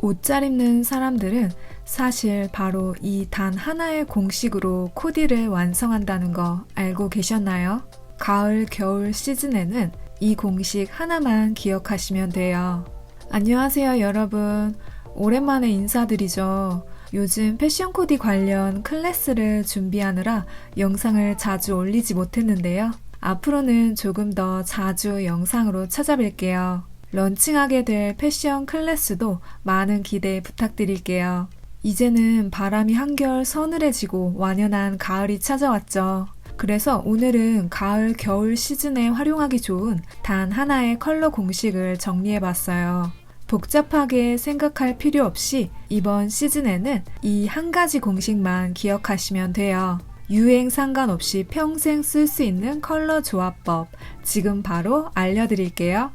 옷 잘 입는 사람들은 사실 바로 이 단 하나의 공식으로 코디를 완성한다는 거 알고 계셨나요? 가을, 겨울 시즌에는 이 공식 하나만 기억하시면 돼요. 안녕하세요, 여러분. 오랜만에 인사드리죠. 요즘 패션 코디 관련 클래스를 준비하느라 영상을 자주 올리지 못했는데요. 앞으로는 조금 더 자주 영상으로 찾아뵐게요. 런칭하게 될 패션 클래스도 많은 기대 부탁드릴게요. 이제는 바람이 한결 서늘해지고 완연한 가을이 찾아왔죠. 그래서 오늘은 가을, 겨울 시즌에 활용하기 좋은 단 하나의 컬러 공식을 정리해 봤어요. 복잡하게 생각할 필요 없이 이번 시즌에는 이 한 가지 공식만 기억하시면 돼요. 유행 상관없이 평생 쓸 수 있는 컬러 조합법 지금 바로 알려드릴게요.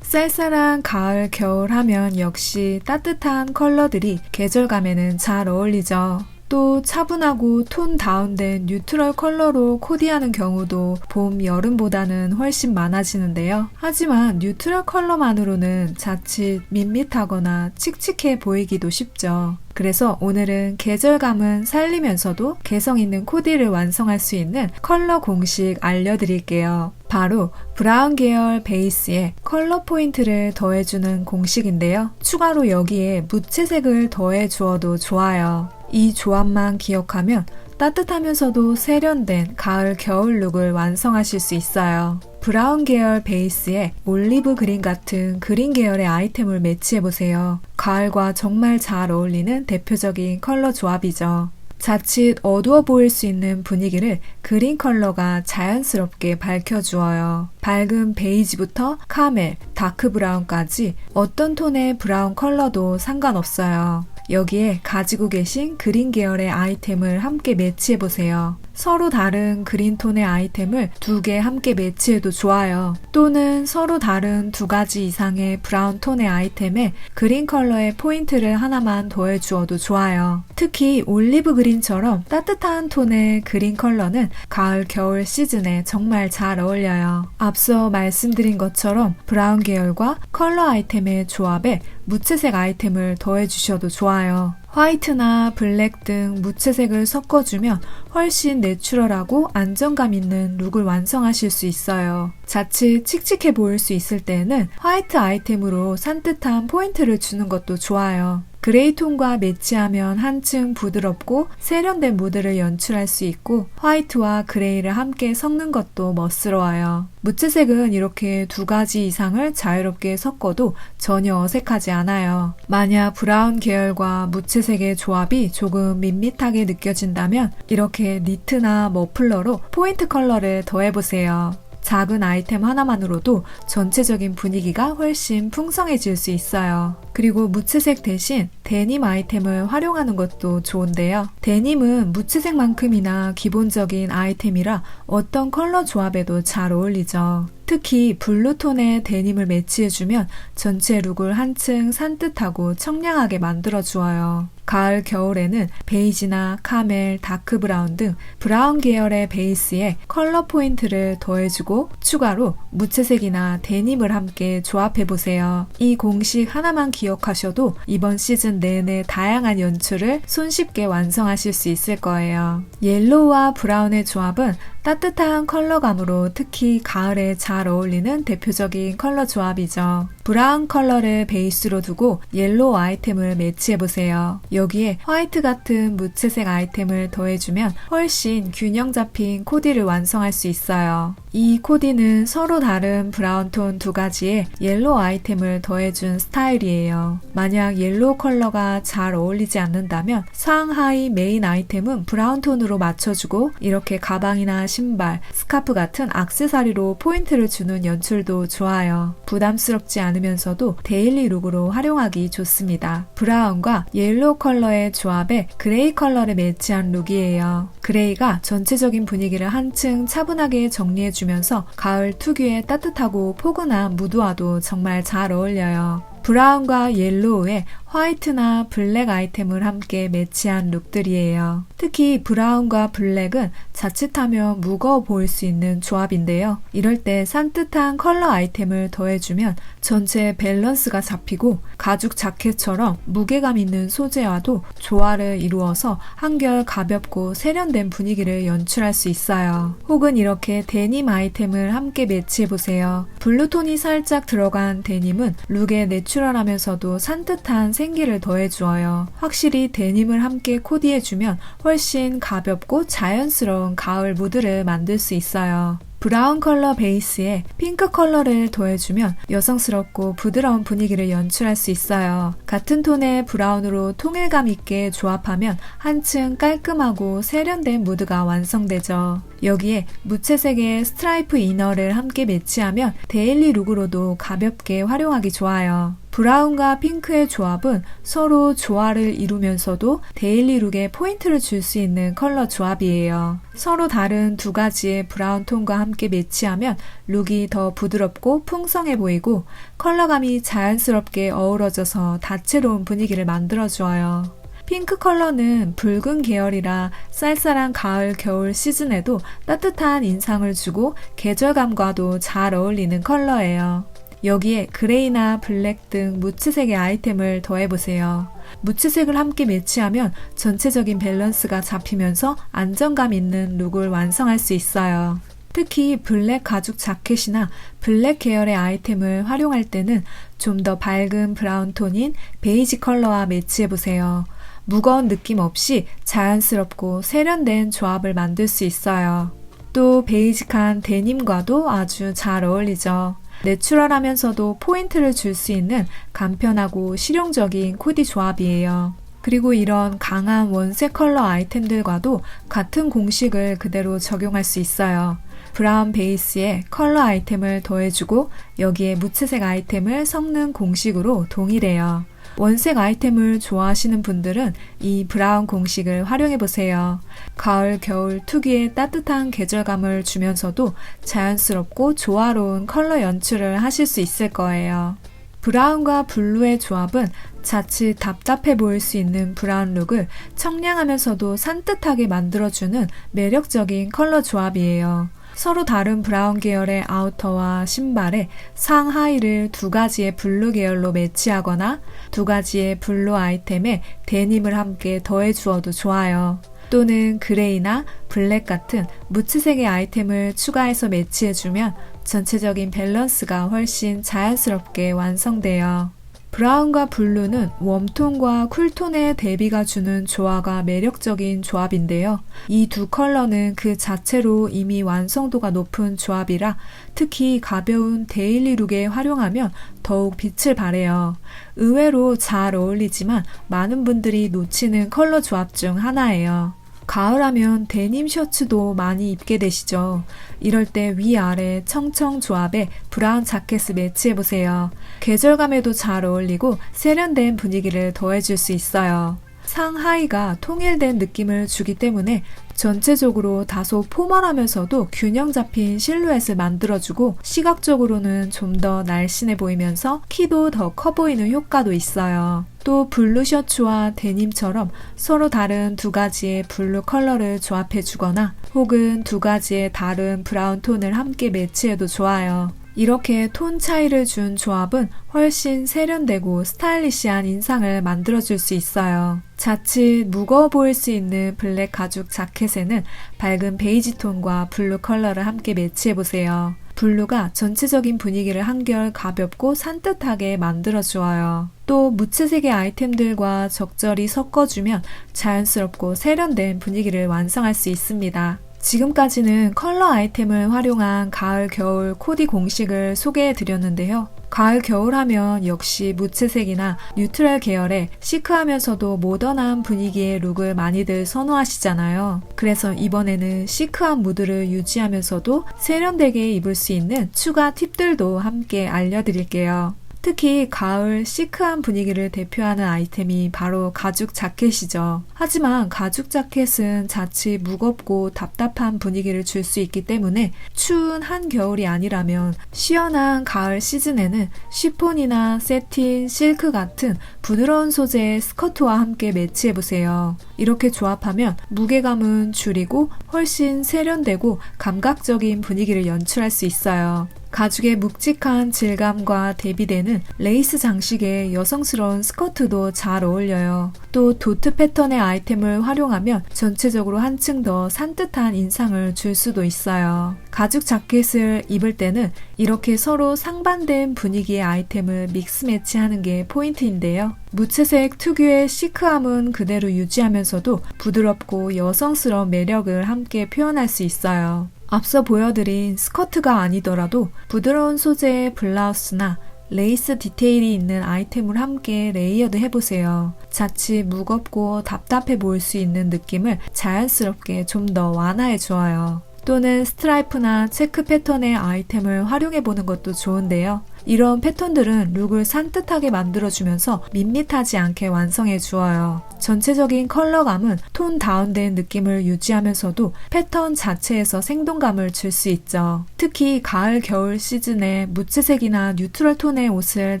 쌀쌀한 가을, 겨울 하면 역시 따뜻한 컬러들이 계절감에는 잘 어울리죠. 또 차분하고 톤 다운된 뉴트럴 컬러로 코디하는 경우도 봄, 여름보다는 훨씬 많아지는데요. 하지만 뉴트럴 컬러만으로는 자칫 밋밋하거나 칙칙해 보이기도 쉽죠. 그래서 오늘은 계절감은 살리면서도 개성 있는 코디를 완성할 수 있는 컬러 공식 알려드릴게요. 바로 브라운 계열 베이스에 컬러 포인트를 더해주는 공식인데요. 추가로 여기에 무채색을 더해 주어도 좋아요. 이 조합만 기억하면 따뜻하면서도 세련된 가을 겨울 룩을 완성하실 수 있어요. 브라운 계열 베이스에 올리브 그린 같은 그린 계열의 아이템을 매치해보세요. 가을과 정말 잘 어울리는 대표적인 컬러 조합이죠. 자칫 어두워 보일 수 있는 분위기를 그린 컬러가 자연스럽게 밝혀주어요. 밝은 베이지부터 카멜, 다크 브라운까지 어떤 톤의 브라운 컬러도 상관없어요. 여기에 가지고 계신 그린 계열의 아이템을 함께 매치해 보세요. 서로 다른 그린 톤의 아이템을 두 개 함께 매치해도 좋아요. 또는 서로 다른 두 가지 이상의 브라운 톤의 아이템에 그린 컬러의 포인트를 하나만 더해 주어도 좋아요. 특히 올리브 그린처럼 따뜻한 톤의 그린 컬러는 가을, 겨울 시즌에 정말 잘 어울려요. 앞서 말씀드린 것처럼 브라운 계열과 컬러 아이템의 조합에 무채색 아이템을 더해 주셔도 좋아요. 화이트나 블랙 등 무채색을 섞어주면 훨씬 내추럴하고 안정감 있는 룩을 완성하실 수 있어요. 자칫 칙칙해 보일 수 있을 때는 화이트 아이템으로 산뜻한 포인트를 주는 것도 좋아요. 그레이 톤과 매치하면 한층 부드럽고 세련된 무드를 연출할 수 있고 화이트와 그레이를 함께 섞는 것도 멋스러워요. 무채색은 이렇게 두 가지 이상을 자유롭게 섞어도 전혀 어색하지 않아요. 만약 브라운 계열과 무채색의 조합이 조금 밋밋하게 느껴진다면 이렇게 니트나 머플러로 포인트 컬러를 더해보세요. 작은 아이템 하나만으로도 전체적인 분위기가 훨씬 풍성해질 수 있어요. 그리고 무채색 대신 데님 아이템을 활용하는 것도 좋은데요. 데님은 무채색만큼이나 기본적인 아이템이라 어떤 컬러 조합에도 잘 어울리죠. 특히 블루톤의 데님을 매치해주면 전체 룩을 한층 산뜻하고 청량하게 만들어주어요. 가을, 겨울에는 베이지나 카멜, 다크 브라운 등 브라운 계열의 베이스에 컬러 포인트를 더해주고 추가로 무채색이나 데님을 함께 조합해보세요. 이 공식 하나만 기억하셔도 이번 시즌 내내 다양한 연출을 손쉽게 완성하실 수 있을 거예요. 옐로우와 브라운의 조합은 따뜻한 컬러감으로 특히 가을에 잘 어울리는 대표적인 컬러 조합이죠. 브라운 컬러를 베이스로 두고 옐로우 아이템을 매치해보세요. 여기에 화이트 같은 무채색 아이템을 더해주면 훨씬 균형 잡힌 코디를 완성할 수 있어요. 이 코디는 서로 다른 브라운 톤 두 가지에 옐로우 아이템을 더해준 스타일이에요. 만약 옐로우 컬러가 잘 어울리지 않는다면 상하이 메인 아이템은 브라운 톤으로 맞춰주고 이렇게 가방이나 신발, 스카프 같은 악세사리로 포인트를 주는 연출도 좋아요. 부담스럽지 않으면서도 데일리 룩으로 활용하기 좋습니다. 브라운과 옐로우 컬러의 조합에 그레이 컬러를 매치한 룩이에요. 그레이가 전체적인 분위기를 한층 차분하게 정리해주면서 가을 특유의 따뜻하고 포근한 무드와도 정말 잘 어울려요. 브라운과 옐로우에 화이트나 블랙 아이템을 함께 매치한 룩들이에요. 특히 브라운과 블랙은 자칫하면 무거워 보일 수 있는 조합인데요. 이럴 때 산뜻한 컬러 아이템을 더해주면 전체 밸런스가 잡히고 가죽 자켓처럼 무게감 있는 소재와도 조화를 이루어서 한결 가볍고 세련된 분위기를 연출할 수 있어요. 혹은 이렇게 데님 아이템을 함께 매치해보세요. 블루톤이 살짝 들어간 데님은 룩에 내추럴하면서도 산뜻한 생기를 더해주어요. 확실히 데님을 함께 코디해주면 훨씬 가볍고 자연스러운 가을 무드를 만들 수 있어요. 브라운 컬러 베이스에 핑크 컬러를 더해주면 여성스럽고 부드러운 분위기를 연출할 수 있어요. 같은 톤의 브라운으로 통일감 있게 조합하면 한층 깔끔하고 세련된 무드가 완성되죠. 여기에 무채색의 스트라이프 이너를 함께 매치하면 데일리 룩으로도 가볍게 활용하기 좋아요. 브라운과 핑크의 조합은 서로 조화를 이루면서도 데일리 룩에 포인트를 줄 수 있는 컬러 조합이에요. 서로 다른 두 가지의 브라운 톤과 함께 매치하면 룩이 더 부드럽고 풍성해 보이고 컬러감이 자연스럽게 어우러져서 다채로운 분위기를 만들어주어요. 핑크 컬러는 붉은 계열이라 쌀쌀한 가을, 겨울 시즌에도 따뜻한 인상을 주고 계절감과도 잘 어울리는 컬러예요. 여기에 그레이나 블랙 등 무채색의 아이템을 더해보세요. 무채색을 함께 매치하면 전체적인 밸런스가 잡히면서 안정감 있는 룩을 완성할 수 있어요. 특히 블랙 가죽 자켓이나 블랙 계열의 아이템을 활용할 때는 좀 더 밝은 브라운 톤인 베이지 컬러와 매치해보세요. 무거운 느낌 없이 자연스럽고 세련된 조합을 만들 수 있어요. 또 베이직한 데님과도 아주 잘 어울리죠. 내추럴하면서도 포인트를 줄 수 있는 간편하고 실용적인 코디 조합이에요. 그리고 이런 강한 원색 컬러 아이템들과도 같은 공식을 그대로 적용할 수 있어요. 브라운 베이스에 컬러 아이템을 더해주고 여기에 무채색 아이템을 섞는 공식으로 동일해요. 원색 아이템을 좋아하시는 분들은 이 브라운 공식을 활용해 보세요. 가을, 겨울 특유의 따뜻한 계절감을 주면서도 자연스럽고 조화로운 컬러 연출을 하실 수 있을 거예요. 브라운과 블루의 조합은 자칫 답답해 보일 수 있는 브라운 룩을 청량하면서도 산뜻하게 만들어주는 매력적인 컬러 조합이에요. 서로 다른 브라운 계열의 아우터와 신발에 상하의를 두 가지의 블루 계열로 매치하거나 두 가지의 블루 아이템에 데님을 함께 더해 주어도 좋아요. 또는 그레이나 블랙 같은 무채색의 아이템을 추가해서 매치해주면 전체적인 밸런스가 훨씬 자연스럽게 완성돼요. 브라운과 블루는 웜톤과 쿨톤의 대비가 주는 조화가 매력적인 조합인데요. 이 두 컬러는 그 자체로 이미 완성도가 높은 조합이라 특히 가벼운 데일리 룩에 활용하면 더욱 빛을 발해요. 의외로 잘 어울리지만 많은 분들이 놓치는 컬러 조합 중 하나예요. 가을하면 데님 셔츠도 많이 입게 되시죠. 이럴 때 위아래 청청 조합에 브라운 자켓을 매치해보세요. 계절감에도 잘 어울리고 세련된 분위기를 더해줄 수 있어요. 상하이가 통일된 느낌을 주기 때문에 전체적으로 다소 포멀하면서도 균형 잡힌 실루엣을 만들어주고 시각적으로는 좀 더 날씬해 보이면서 키도 더 커 보이는 효과도 있어요. 또 블루 셔츠와 데님처럼 서로 다른 두 가지의 블루 컬러를 조합해 주거나 혹은 두 가지의 다른 브라운 톤을 함께 매치해도 좋아요. 이렇게 톤 차이를 준 조합은 훨씬 세련되고 스타일리시한 인상을 만들어줄 수 있어요. 자칫 무거워 보일 수 있는 블랙 가죽 자켓에는 밝은 베이지 톤과 블루 컬러를 함께 매치해보세요. 블루가 전체적인 분위기를 한결 가볍고 산뜻하게 만들어주어요. 또 무채색의 아이템들과 적절히 섞어주면 자연스럽고 세련된 분위기를 완성할 수 있습니다. 지금까지는 컬러 아이템을 활용한 가을, 겨울 코디 공식을 소개해 드렸는데요. 가을, 겨울 하면 역시 무채색이나 뉴트럴 계열의 시크하면서도 모던한 분위기의 룩을 많이들 선호하시잖아요. 그래서 이번에는 시크한 무드를 유지하면서도 세련되게 입을 수 있는 추가 팁들도 함께 알려드릴게요. 특히 가을 시크한 분위기를 대표하는 아이템이 바로 가죽 자켓이죠. 하지만 가죽 자켓은 자칫 무겁고 답답한 분위기를 줄 수 있기 때문에 추운 한겨울이 아니라면 시원한 가을 시즌에는 쉬폰이나 세틴, 실크 같은 부드러운 소재의 스커트와 함께 매치해보세요. 이렇게 조합하면 무게감은 줄이고 훨씬 세련되고 감각적인 분위기를 연출할 수 있어요. 가죽의 묵직한 질감과 대비되는 레이스 장식의 여성스러운 스커트도 잘 어울려요. 또 도트 패턴의 아이템을 활용하면 전체적으로 한층 더 산뜻한 인상을 줄 수도 있어요. 가죽 자켓을 입을 때는 이렇게 서로 상반된 분위기의 아이템을 믹스 매치하는 게 포인트인데요. 무채색 특유의 시크함은 그대로 유지하면서도 부드럽고 여성스러운 매력을 함께 표현할 수 있어요. 앞서 보여드린 스커트가 아니더라도 부드러운 소재의 블라우스나 레이스 디테일이 있는 아이템을 함께 레이어드 해보세요. 자칫 무겁고 답답해 보일 수 있는 느낌을 자연스럽게 좀 더 완화해 주어요. 또는 스트라이프나 체크 패턴의 아이템을 활용해 보는 것도 좋은데요. 이런 패턴들은 룩을 산뜻하게 만들어주면서 밋밋하지 않게 완성해 주어요. 전체적인 컬러감은 톤 다운된 느낌을 유지하면서도 패턴 자체에서 생동감을 줄 수 있죠. 특히 가을, 겨울 시즌에 무채색이나 뉴트럴 톤의 옷을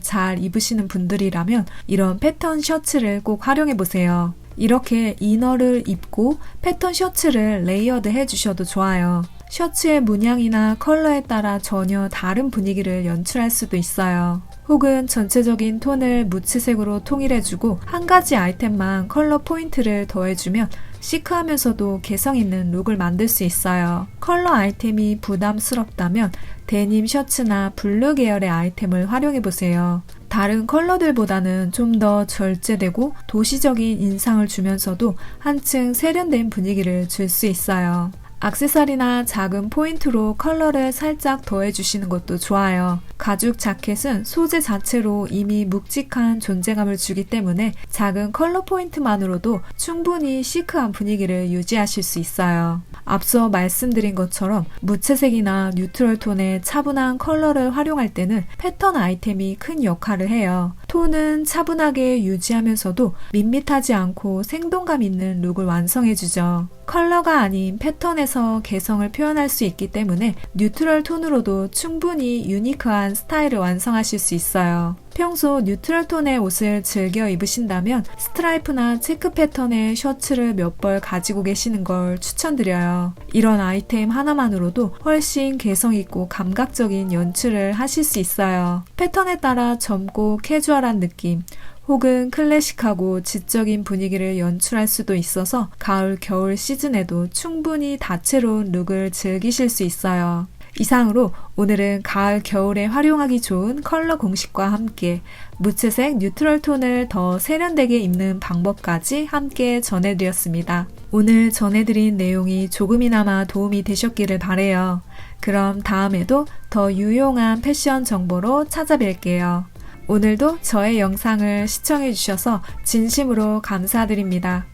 잘 입으시는 분들이라면 이런 패턴 셔츠를 꼭 활용해 보세요. 이렇게 이너를 입고 패턴 셔츠를 레이어드 해주셔도 좋아요. 셔츠의 문양이나 컬러에 따라 전혀 다른 분위기를 연출할 수도 있어요. 혹은 전체적인 톤을 무채색으로 통일해주고 한 가지 아이템만 컬러 포인트를 더해주면 시크하면서도 개성 있는 룩을 만들 수 있어요. 컬러 아이템이 부담스럽다면 데님 셔츠나 블루 계열의 아이템을 활용해보세요. 다른 컬러들보다는 좀 더 절제되고 도시적인 인상을 주면서도 한층 세련된 분위기를 줄 수 있어요. 악세사리나 작은 포인트로 컬러를 살짝 더해주시는 것도 좋아요. 가죽 자켓은 소재 자체로 이미 묵직한 존재감을 주기 때문에 작은 컬러 포인트만으로도 충분히 시크한 분위기를 유지하실 수 있어요. 앞서 말씀드린 것처럼 무채색이나 뉴트럴 톤의 차분한 컬러를 활용할 때는 패턴 아이템이 큰 역할을 해요. 톤은 차분하게 유지하면서도 밋밋하지 않고 생동감 있는 룩을 완성해주죠. 컬러가 아닌 패턴에서 개성을 표현할 수 있기 때문에 뉴트럴 톤으로도 충분히 유니크한 스타일을 완성하실 수 있어요. 평소 뉴트럴 톤의 옷을 즐겨 입으신다면 스트라이프나 체크 패턴의 셔츠를 몇 벌 가지고 계시는 걸 추천드려요. 이런 아이템 하나만으로도 훨씬 개성있고 감각적인 연출을 하실 수 있어요. 패턴에 따라 젊고 캐주얼한 느낌, 혹은 클래식하고 지적인 분위기를 연출할 수도 있어서 가을, 겨울 시즌에도 충분히 다채로운 룩을 즐기실 수 있어요. 이상으로 오늘은 가을, 겨울에 활용하기 좋은 컬러 공식과 함께 무채색 뉴트럴 톤을 더 세련되게 입는 방법까지 함께 전해드렸습니다. 오늘 전해드린 내용이 조금이나마 도움이 되셨기를 바래요. 그럼 다음에도 더 유용한 패션 정보로 찾아뵐게요. 오늘도 저의 영상을 시청해주셔서 진심으로 감사드립니다.